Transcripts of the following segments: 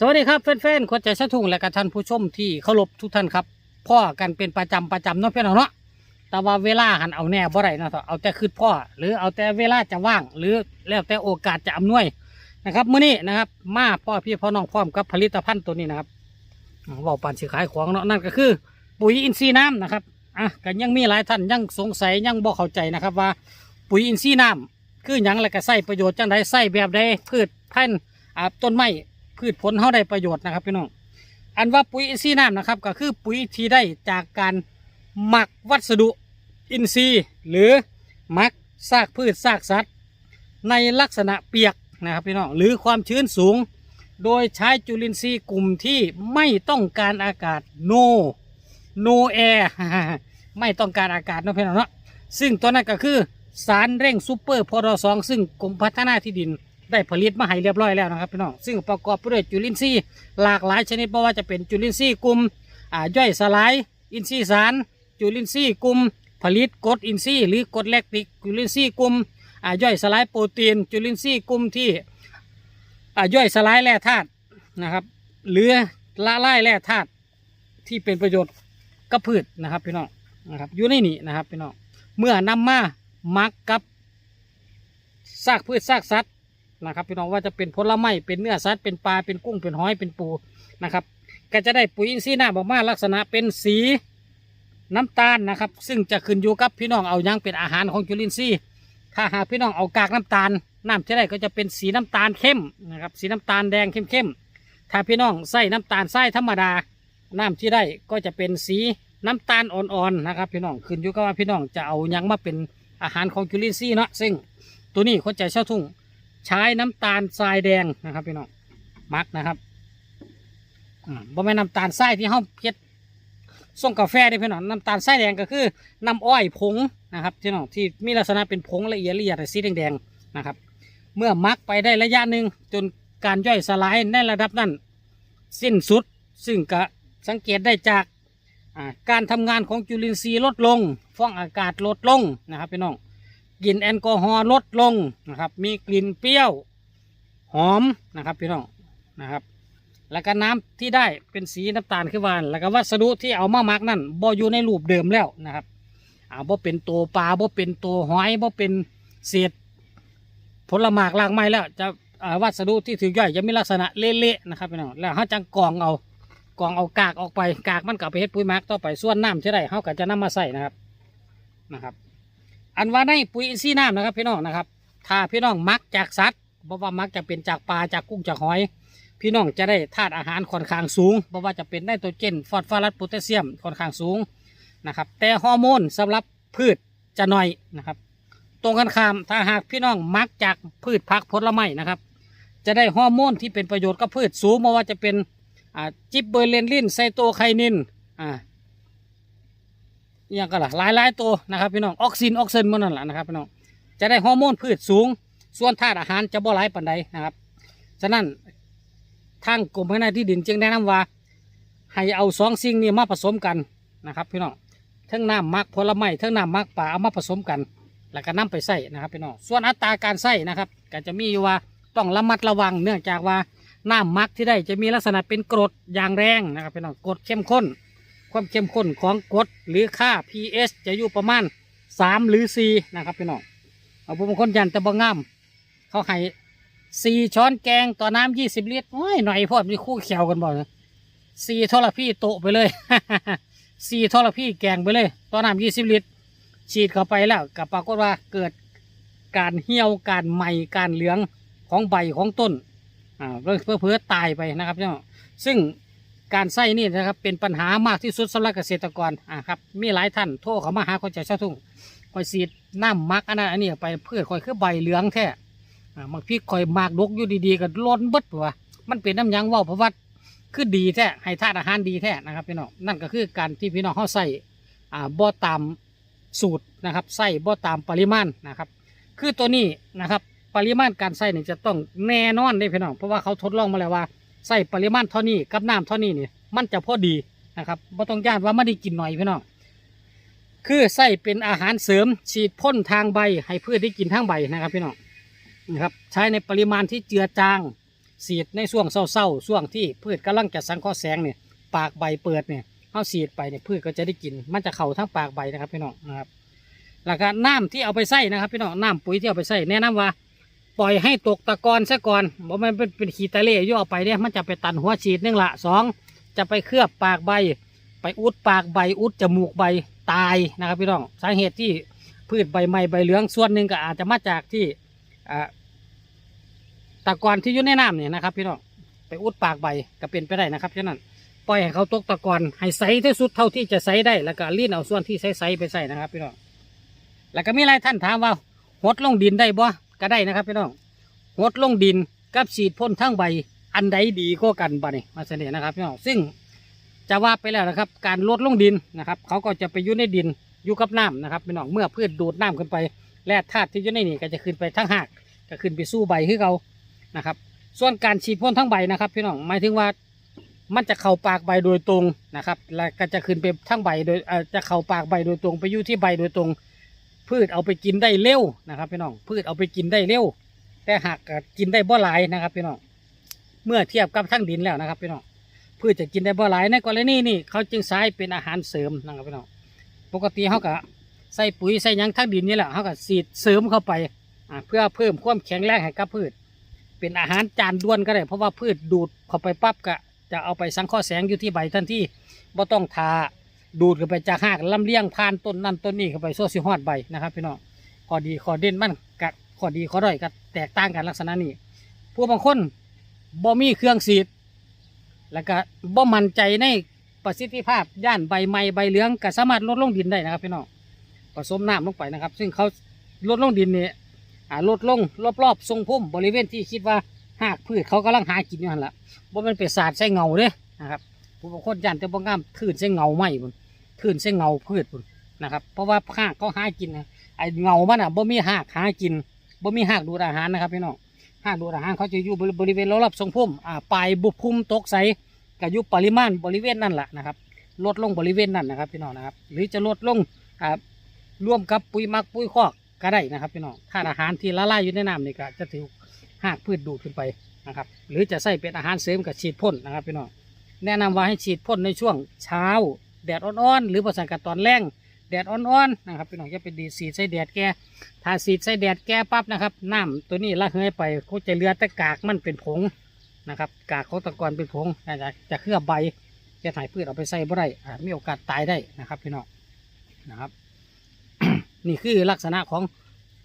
สวัสดีครับแฟนๆคนใจชะทุ่งและกับท่านผู้ชมที่เคารพทุกท่านครับพ่อกันเป็นประจำประจำเนาะพี่น้องเนาะแต่ว่าเวลาหันเอาแน่บ่ได้นะเอาแต่คืดพ่อ หรือเอาแต่เวลาจะว่าง หรือแล้วแต่โอกาสจะอำนวยนะครับมื้อนี้นะครับมาพ่อพี่พ่อน้องพร้อมกับผลิตภัณฑ์ตัวนี้นะครับเว่าปานสิขายของเนาะนั่นก็คือ ปุ๋ยอินทรีย์น้ำนะครับอะก็ยังมีหลายท่านยังสงสัยยังบ่เข้าใจนะครับว่า ปุ๋ยอินทรีย์น้ำคือหยังและก็ใส่ประโยชน์จังไดใส่แบบใดพืชพันธุ์ต้นไม้ พืชผลเฮาได้ประโยชน์นะครับพี่น้องอันว่าปุ๋ยอินทรีย์น้ำนะครับ ก็คือปุ๋ยที่ได้จากการหมักวัสดุอินทรีย์ หรือหมักซากพืชซากสัตว์ ในลักษณะเปียกนะครับพี่น้องหรือความชื้นสูง โดยใช้จุลินทรีย์กลุ่มที่ไม่ต้องการอากาศ no no air ไม่ต้องการอากาศนะพี่น้องเนาะซึ่งตัวนั้นก็คือสารเร่งซูเปอร์พอดสองซึ่งกรมพัฒนาที่ดิน ได้ผลิตมาให้เรียบร้อยแล้วนะครับพี่น้องซึ่งประกอบไปด้วยจุลินทรีย์หลากหลายชนิดไม่ว่าจะเป็นจุลินทรีย์กลุ่มอ่าย่อยสลายอินทรีย์สาร จุลินทรีย์กลุ่มผลิตกรดอินทรีย์หรือกรดแลคติกจุลินทรีย์กลุ่มอ่าย่อยสลายโปรตีน จุลินทรีย์กลุ่มที่อ่าย่อยสลายแร่ธาตุนะครับ หรือละลายแร่ธาตุที่เป็นประโยชน์กับพืชนะครับพี่น้องนะครับอยู่ในนี้นะครับพี่น้องเมื่อนำมามักกับซากพืชซากสัตว์ นะครับพี่น้องว่าจะเป็นผลไม้เป็นเนื้อสัตว์เป็นปลาเป็นกุ้งเป็นหอยเป็นปูนะครับ ก็จะได้ปุ๋ยอินทรีย์น้ำออกมาลักษณะเป็นสีน้ำตาลนะครับ ซึ่งจะขึ้นอยู่กับพี่น้องเอายังเป็นอาหารของจุลินทรีย์ถ้าหากพี่น้องเอากากน้ำตาลน้ำที่ได้ก็จะเป็นสีน้ำตาลเข้มนะครับ สีน้ำตาลแดงเข้มๆถ้าพี่น้องใส่น้ำตาลทรายธรรมดาน้ำที่ได้ก็จะเป็นสีน้ำตาลอ่อนๆนะครับพี่น้องขึ้นอยู่กับว่าพี่น้องจะเอายังมาเป็นอาหารของจุลินทรีย์เนาะซึ่งตัวนี้คนใจเช่าทุ่ง ใช้น้ำตาลทรายแดงนะครับพี่น้องมักนะครับบ่แม่นน้ำตาลทรายที่เฮาเฮ็ดส่งกาแฟได้พี่น้องน้ำตาลทรายแดงก็คือน้ำอ้อยผงนะครับพี่น้องที่มีลักษณะเป็นผงละเอียดละเอียดสีแดงๆนะครับ เมื่อมักไปได้ระยะหนึ่งจนการย่อยสลายในระดับนั้นสิ้นสุด ซึ่งก็สังเกตได้จากการทำงานของจุลินทรีย์ลดลงฟองอากาศลดลงนะครับพี่น้อง กลิ่นแอลกอฮอล์ลดลงนะครับ มีกลิ่นเปรี้ยวหอมนะครับพี่น้องนะครับ แล้วก็น้ำที่ได้เป็นสีน้ำตาลขึ้นมาแล้วก็วัสดุที่เอามาหมักนั่นบ่อยู่ในรูปเดิมแล้วนะครับอาบ่เป็นตัวปลาบ่เป็นตัวหอยบ่เป็นเศษผลหมากลากไม้แล้ว จะวัสดุที่ถือย่อยจะมีลักษณะเละๆนะครับพี่น้องแล้วเขาจังกองเอากองเอากากออกไปกากมันก็เอาไปเฮ็ดปุ๋ยหมักต่อไปส่วนน้ำที่ได้เขาก็จะนำมาใส่นะครับนะครับ อันว่าในปุ๋ยอินทรีย์น้ำนะครับพี่น้องนะครับ ถ้าพี่น้องมักจากสัตว์บ่ว่ามักจะเป็นจากปลาจากกุ้งจากหอย พี่น้องจะได้ธาตุอาหารค่อนข้างสูงเพราะว่าจะเป็นไนโตรเจนฟอสฟอรัสโพแทสเซียมค่อนข้างสูงนะครับ แต่ฮอร์โมนสำหรับพืชจะน้อยนะครับ ตรงกันข้ามถ้าหากพี่น้องมักจากพืชผักผลไม้นะครับ จะได้ฮอร์โมนที่เป็นประโยชน์กับพืชสูงไม่ว่าจะเป็นจิบเบอร์เลนลินไซโตไคนินอ่า อย่างก็ล่ะหลายหลายๆตัวนะครับพี่น้องออกซินออกซินมันนั่นแหละนะครับพี่น้องจะได้ฮอร์โมนพืชสูง ส่วนธาตุอาหารจะบ่หลายปานใดนะครับฉะนั้นทางกรมพัฒนาที่ดินจึงแนะนำว่า ให้เอาสองสิ่งนี้มาผสมกันนะครับพี่น้องทั้งน้ำมักผลไม้ทั้งน้ำมักป่าเอามาผสมกัน แล้วก็นำไปใส่นะครับพี่น้องส่วนอัตราการใส่นะครับก็จะมีอยู่ว่าต้องระมัดระวังเนื่องจากว่าน้ำมักที่ได้จะมีลักษณะเป็นกรดอย่างแรงนะครับพี่น้องกรดเข้มข้น ความเข้มข้นของกรดหรือค่า pH จะอยู่ประมาณ 3 หรือ 4 นะครับพี่น้องเอาผู้บางคนยันแต่บ่งามเขาให้สี่ช้อนแกงต่อน้ำยี่สิบลิตรโอ้ยหน่อยพอมีคู่เขียวกันบ่นะสี่ทรพี่โตไปเลยสี่ทรพี่แกงไปเลยต่อน้ำยี่สิบลิตร ฉีดเข้าไปแล้วกับปรากฏว่าเกิดการเหี่ยวการไหม้การเหลืองของใบของต้นอ่าเพื่อเพื่อเพื่อตายไปนะครับพี่น้องซึ่ง การใส่นี่นะครับเป็นปัญหามากที่สุดสำหรับเกษตรกรอ่าครับมีหลายท่านโทรเขามาหาคนใจเช่าทุ่งคอยสีดน้ำมักอันนั้นอันนี้ไปเพื่อคอยคือใบเหลืองแท้อ่าบางพี่คอยมากดกอยู่ดีๆก็ล้นบดตัวมันเป็นน้ำยังว่าวเพราะว่าคือดีแท้ให้ธาตุอาหารดีแท้นะครับพี่น้องนั่นก็คือการที่พี่น้องเขาใส่อ่าบ่ตามสูตรนะครับใส่บ่ตามปริมาณนะครับคือตัวนี้นะครับปริมาณการใส่เนี่ยจะต้องแน่นอนเลยพี่น้องเพราะว่าเขาทดลองมาแล้วว่า ใส่ปริมาณเท่านี้กับน้ำเท่านี้นี่มันจะพอดีนะครับบ่ต้องย่านว่าไม่ได้กินหน่อยพี่น้องคือใส่เป็นอาหารเสริมฉีดพ่นทางใบให้พืชได้กินทางใบนะครับพี่น้องนะครับใช้ในปริมาณที่เจือจางสีดในช่วงเศร้าๆช่วงที่พืชกำลังจะสังเคราะห์แสงเนี่ยปากใบเปิดเนี่ยเขาสีดไปเนี่ยพืชก็จะได้กิน มันจะเข้าทั้งปากใบนะครับพี่น้องนะครับแล้วก็น้ำที่เอาไปใส่นะครับพี่น้องน้ำปุ๋ยที่เอาไปใส่แนะนำว่า ปล่อยให้ตกตะกอนซะก่อนบ่แมันเป็นเป็นขีตะเล่ย่อไปเนี่ยมันจะไปตันหัวฉีดนึงละสองจะไปเคลือบปากใบ ไปอุดปากใบอุดจมูกใบตายนะครับพี่น้องสาเหตุที่พืชใบไม้ใบเหลืองส่วนหนึ่งก็อาจจะมาจากที่ตะกอนที่อยู่ในน้ำเนี่ยนะครับพี่น้องไปอุดปากใบก็เป็นไปได้นะครับฉะนั้นปล่อยให้เขาตกตะกอนให้ใสที่สุดเท่าที่จะใสได้ แล้วก็รีดเอาส่วนที่ใสๆไปใส่นะครับพี่น้องแล้วก็มีหลายท่านถามว่าหดลงดินได้บ่ ก็ได้นะครับพี่น้องหดลงดินกับฉีดพ่นทั้งใบ อันใดดีก็กันบ่เนี่มาเสนอนะครับพี่น้องซึ่งจะว่าไปแล้วนะครับ การลดลงดินนะครับเขาก็จะไปยู่ในดินอยู่กับน้ำนะครับพี่น้องเมื่อพืชดูดน้ำขึ้นไปแร่ธาตุที่อยู่ในนี่ก็จะขึ้นไปทั้งหากก็ขึ้นไปสู้ใบคือเขานะครับ ส่วนการฉีดพ่นทั้งใบนะครับพี่น้องหมายถึงว่ามันจะเข้าปากใบโดยตรงนะครับ แล้วก็จะขึ้นไปทั้งใบโดยอ่อจะเข้าปากใบโดยตรง ไปอยู่ที่ใบโดยตรง พืชเอาไปกินได้เร็วนะครับพี่น้องพืชเอาไปกินได้เร็ว แต่หากกินได้บ่หลายนะครับพี่น้องเมื่อเทียบกับทั้งดินแล้วนะครับพี่น้องพืชจะกินได้บ่หลายในกรณีนี่เขาจึงใช้เป็นอาหารเสริมนะครับพี่น้องปกติเขาก็ใส่ปุ๋ยใส่ยังทั้งดินนี่แหละเขาก็สีดเสริมเข้าไปเพื่อเพิ่มความแข็งแรงให้กับพืช เป็นอาหารจานด้วนก็ได้ เพราะว่าพืชดูดเข้าไปปั๊บก็จะเอาไปสังเคราะห์แสงอยู่ที่ใบทันทีบ่ต้องทา ดูดเข้าไปจากหากลำเลียงผ่านต้นนั่นต้นนี้เข้าไปโซ่สิฮอดใบนะครับพี่น้องข้อดีข้อเด่นมันกับข้อดีข้อด้อยก็แตกต่างกันลักษณะนี้พวกบางคนบ่มีเครื่องสีด แล้วก็บ่มั่นใจในประสิทธิภาพย่านใบไม้ใบเหลืองก็สามารถลดลงดินได้นะครับพี่น้องผสมน้ำลงไปนะครับ ซึ่งเขาลดลงดินเนี่ยลดลงรอบๆทรงพุ่มบริเวณที่คิดว่าหากพืชเขากำลังหากินอยู่หันละบ่มันเป็นศาสตร์ใส่เงาเด้นะครับ ผู้บางคนย่านแต่บ่งามทื่นใส่เงาไม้บุญทื่นใส่เงาพืชบุญนะครับ เพราะว่าหากเขาหากินนะไอเงามันอะบ่มีหากหากินบ่มีหากดูดอาหารนะครับพี่น้องหางดูดอาหารเขาจะอยู่บริเวณรอบทรงพุ่มอ่าปลายบุพุ่มตกใสกับยุปริมาณบริเวณนั่นแหละนะครับลดลงบริเวณนั่นนะครับพี่น้องนะครับ หรือจะลดลงอ่าร่วมกับปุ๋ยมักปุ๋ยคอกก็ได้นะครับพี่น้องธาตุอาหารที่ละลายอยู่ในน้ำนี่ก็จะถือหากพืชดูดขึ้นไปนะครับ หรือจะใส่เป็นอาหารเสริมกับฉีดพ่นนะครับพี่น้อง แนะนำว่าให้ฉีดพ่นในช่วงเช้า แดดอ่อนๆ หรือประสานกับตอนแรงแดดอ่อนๆนะครับพี่น้องจะเป็นดีสีดใส่แดดแก่ถ้าสีดใส่แดดแก้ปั๊บนะครับน้ำตัวนี้ละเหยไปเขาจะเลือแต่กากมันเป็นผงนะครับกากของตะกอนเป็นผงอาจจะจะเคลือบใบจะถ่ายพืชเอาไปใส่บ่ได้มีโอกาสตายได้นะครับพี่น้องนะครับ นี่คือลักษณะของ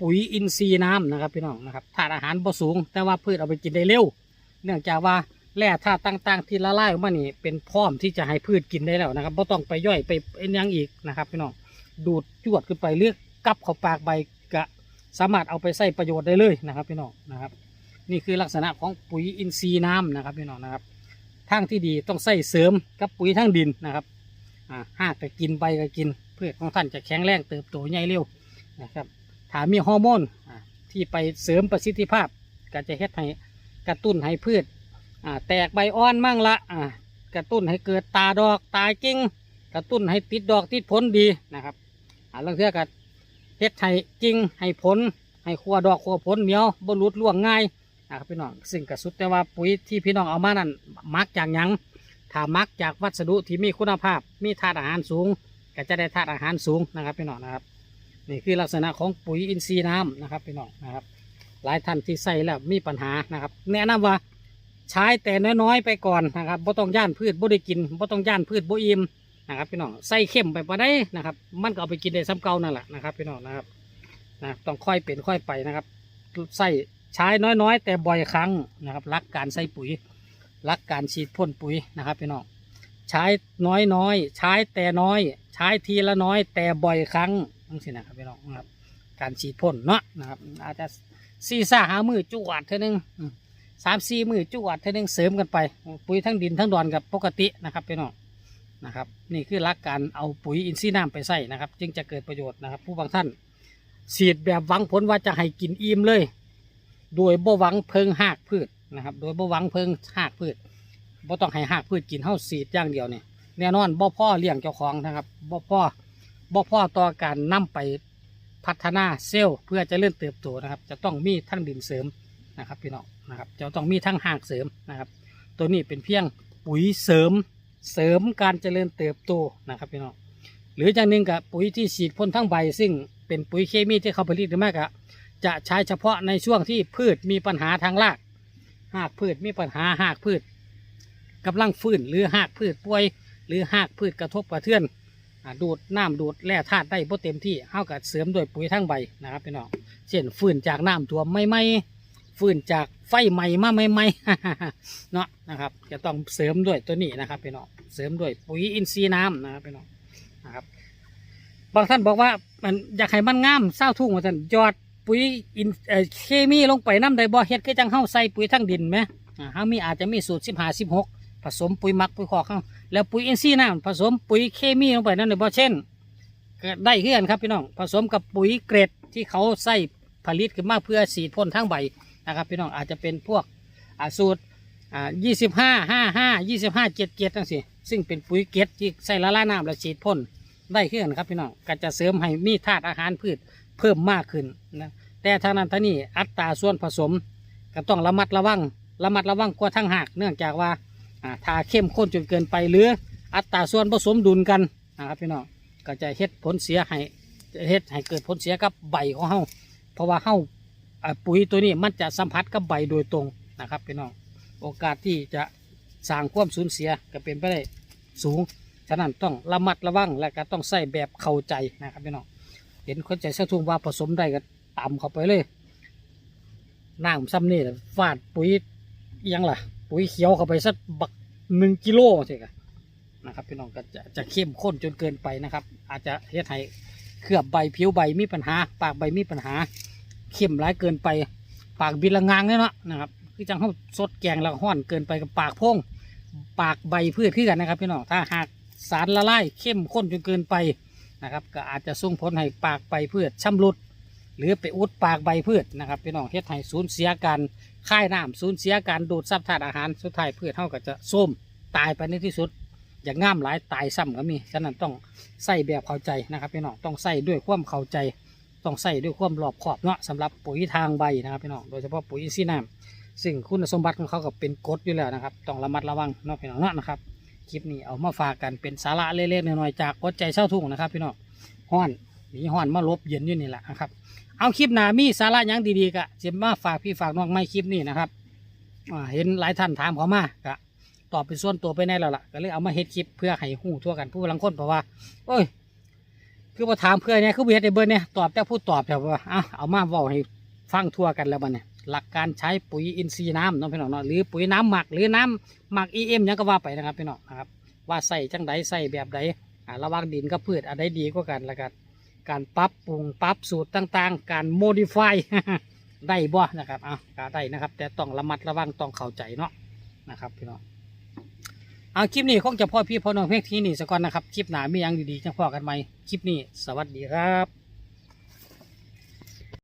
ปุ๋ยอินทรีย์น้ำนะครับพี่น้องนะครับธาตุอาหารบ่สูง แต่ว่าพืชเอาไปกินได้เร็ว เนื่องจากว่า แร่ธาตุต่างๆ ที่ละลายออกมานี่เป็นพร้อมที่จะให้พืชกินได้แล้วนะครับบ่ต้องไปย่อยไปเอ็นยังอีกนะครับพี่น้องดูดจวดขึ้นไปเลือกกับเข้าปากใบกะสามารถเอาไปใส่ประโยชน์ได้เลยนะครับพี่น้องนะครับ นี่คือลักษณะของปุ๋ยอินทรีย์น้ำนะครับพี่น้องนะครับทางที่ดีต้องใส่เสริมกับปุ๋ยทางดินนะครับอ่าหากจะกินใบก็กินพืชของท่านจะแข็งแรงเติบโตใหญ่เร็วนะครับถามีฮอร์โมนที่ไปเสริมประสิทธิภาพ ก็จะเฮ็ดให้กระตุ้นให้พืช อ่าแตกใบอ่อนมั่งละอ่ากระตุ้นให้เกิดตาดอกตายกิ่งกระตุ้นให้ติดดอกติดผลดีนะครับอ่าลางเทื่อก็เฮ็ดให้จริงให้ผลให้ขัวดอกขัวผลเหนียวบรุดล่วงง่ายนะครับพี่น้องซึ่งกระสุดแต่ว่าปุ๋ยที่พี่น้องเอามานั้นมักจากยังถ้ามักจากวัสดุที่มีคุณภาพ มีธาตุอาหารสูง ก็จะได้ธาตุอาหารสูงนะครับพี่น้องนะครับ นี่คือลักษณะของปุ๋ยอินทรีย์น้ำนะครับพี่น้องนะครับ หลายท่านที่ใส่แล้วมีปัญหานะครับ แนะนำว่า ใช้แต่น้อยๆไปก่อนนะครับบ่ต้องย่านพืชบ่ได้กินบ่ต้องย่านพืชบ่อิ่มนะครับพี่น้องใส่เข้มไปปะได้นะครับ มันก็เอาไปกินได้ซ้ำเก่านั่นแหละนะครับพี่น้องนะครับนะต้องค่อยเป็นค่อยไปนะครับใส่ใช้น้อยๆ แต่บ่อยครั้งนะครับ รักการใส่ปุ๋ย รักการฉีดพ่นปุ๋ยนะครับพี่น้องใช้น้อยๆใช้แต่น้อย ใช้ทีละน้อย แต่บ่อยครั้งนั่นสินะครับพี่น้องนะครับ การฉีดพ่นเนาะนะครับ อาจจะสี่าหามือจวดเท่านึง สามสี่มือจวดเท่านึงเสริมกันไป ปุ๋ยทั้งดินทั้งดอนกับปกตินะครับพี่น้องนะครับ นี่คือหลักการเอาปุ๋ยอินทรีย์น้ำไปใส่นะครับ จึงจะเกิดประโยชน์นะครับ ผู้บางท่านฉีดแบบหวังผลว่าจะให้กินอิ่มเลย โดยบ่หวังเพิงหากพืชนะครับ โดยบ่หวังเพิงหากพืชบ่ต้องให้หากพืชกินเท่าสีดอย่างเดียวเนี่ยแน่นอนบ่พ่อเลี้ยงเจ้าของนะครับบ่พ่อบ่พ่อต่อการนำไปพัฒนาเซลล์เพื่อจะเลื่อนเติบโตนะครับ จะต้องมีทั้งดินเสริมนะครับพี่น้อง นะครับจะต้องมีทั้งหากเสริมนะครับ ตัวนี้เป็นเพียงปุ๋ยเสริมเสริมการเจริญเติบโตนะครับพี่น้องหรืออย่างหนึ่งกับปุ๋ยที่ฉีดพ่นทั้งใบ ซึ่งเป็นปุ๋ยเคมีที่เขาผลิตหรือไมากอะจะใช้เฉพาะในช่วงที่พืชมีปัญหาทางราก หากพืชมีปัญหาหากพืชกำลังฟื้นหรือหากพืชป่วย หรือหากพืชกระทบกระเทือนดูดน้ำดูดแร่ธาตุได้บ่เต็มที่เฮากับเสริมด้วยปุ๋ยทั้งใบนะครับพี่น้องเช่นฟื้นจากน้ำท่วมไม่ไม่ ฟื้นจากไฟใหม่มาไม่ไม่เนาะนะครับ จะต้องเสริมด้วยตัวนี้นะครับพี่น้องเสริมด้วยปุ๋ยอินทรีย์น้ำนะครับพี่น้องนะครับ บางท่านบอกว่ามันอยากให้มันงามเศร้าทุ่งว่าท่านยอดปุ๋ยอินเอเคมีลงไปน้ำใดบ่เฮ็ดคือจังเฮาใส่ปุ๋ยทั้งดินไหมเฮามีอาจจะมีสูตรสิบห้าสิบหกผสมปุ๋ยหมักปุ๋ยคอกเฮาแล้วปุ๋ยอินทรีย์น้ำผสมปุ๋ยเคมีลงไปนั่นเลยบ่เช่นได้คือนครับพี่น้องผสมกับปุ๋ยเกรดที่เขาใส่ผลิตขึ้นมาเพื่อสีดพ่นทั้งใบ นะครับพี่น้องอาจจะเป็นพวกสูตรยี่สิบห้าห้าห้ายี่สิบห้าเจ็ดเจ็ดตั้งสิซึ่งเป็นปุ๋ยเกรดที่ใส่ละลายน้ำแล้วฉีดพ่นได้ขึ้นครับพี่น้องก็จะเสริมให้มีธาตุอาหารพืชเพิ่มมากขึ้นนะแต่ทางนั้นทางนี้อัตราส่วนผสมก็ต้องระมัดระวังระมัดระวังกว่าทั้งหากเนื่องจากว่าอ่าเข้มข้นจนเกินไปหรืออัตราส่วนผสมดุลกันนะครับพี่น้องก็จะเฮ็ดผลเสียให้เฮ็ดให้เกิดผลเสียกับใบของเฮาเพราะว่าเฮา ปุ๋ยตัวนี้มันจะสัมผัสกับใบโดยตรงนะครับพี่น้องโอกาสที่จะสร้างความสูญเสียก็เป็นไปได้สูง ฉะนั้นต้องระมัดระวังและก็ต้องใส่แบบเข้าใจนะครับพี่น้องเห็นคนใจเสื้อทุ่งว่าผสมได้ก็ตามเข้าไปเลยน้ำซ้ำนี่ฟาดปุ๋ยยังล่ะ ปุ๋ยเขียวเข้าไปสักบักหนึ่งกิโลใช่ไหมนะครับพี่น้องก็จะจะเข้มข้นจนเกินไปนะครับ อาจจะเฮ็ดให้เคลือบใบผิวใบมีปัญหา ปากใบมีปัญหา เข้มร้ายเกินไป ปากบินละงางเนี่ยเนาะนะครับคือจังเขาสดแกงแล้วห้อนเกินไปกับปากพงปากใบพืชขึ้นกันนะครับพี่น้องถ้าหากสารละลายเข้มข้นจนเกินไปนะครับ ก็อาจจะส่งผลให้ปากใบพืชช้ำรุด หรือไปอุดปากใบพืชนะครับพี่น้องเฮ็ดให้สูญเสียการค่ายน้ำสูญเสียการดูดซับธาตุอาหารสุดท้ายพืชเท่าก็จะส้มตายไปในที่สุด อย่างง่ามหลายตายซ้ำก็มีฉะนั้นต้องใส่แบบเข้าใจนะครับพี่น้องต้องใส่ด้วยความเข้าใจ ต้องใส่ด้วยความรอบคอบเนาะสำหรับปุ๋ยทางใบนะครับพี่น้องโดยเฉพาะปุ๋ยอินทรีน้ำซึ่งคุณสมบัติของเขาก็เป็นกรดอยู่แล้วนะครับ ต้องระมัดระวังเนาะพี่น้องเนาะนะครับคลิปนี้เอามาฝากกันเป็นสาระเล็กๆน้อยๆจากกดใจเช่าทุ่งนะครับ พี่น้องห้อนนีห้อนมาลบเย็นอยู่นี่แหละนะครับ เอาคลิปหนามีสาระยังดีๆกะจะมาฝากพี่ฝากน้องไม่คลิปนี้นะครับเห็นหลายท่านถามเขามากะตอบเป็นส่วนตัวไปแน่แล้วล่ะก็เลยเอามาเฮ็ดคลิปเพื่อให้หู้ทั่วกันผู้ลังคนเพราะว่าโอ้ย คือมาถามเพื่อนเนี่ยคือเบียดในเบิร์เนี่ยตอบแต่ผู้ตอบแต่ว่าอะเอามาเว้าให้ฟังทั่วกันแล้วบัดเนี่ยหลักการใช้ปุ๋ยอินทรีย์น้ำน้องพี่น้องเนาะหรือปุ๋ยน้ำหมักหรือน้ำหมักเอ็มยังก็ว่าไปนะครับพี่น้องนะครับว่าใส่จังใดใส่แบบใดระหว่างดินกับพืชอะไรดีกว่ากันแล้วกันการปรับปรุงปรับสูตรต่างๆ การโมดิฟายได้บ่นะครับเอาก็ได้นะครับ แต่ต้องระมัดระวังต้องเข้าใจเนาะนะครับพี่น้อง เอาคลิปนี้คงจะพ่อพี่พ่อน้องเพียงที่นี่สักก่อนนะครับ คลิปหน้ามีอยังดีๆจังพ่อกันไหมคลิปนี้ สวัสดีครับ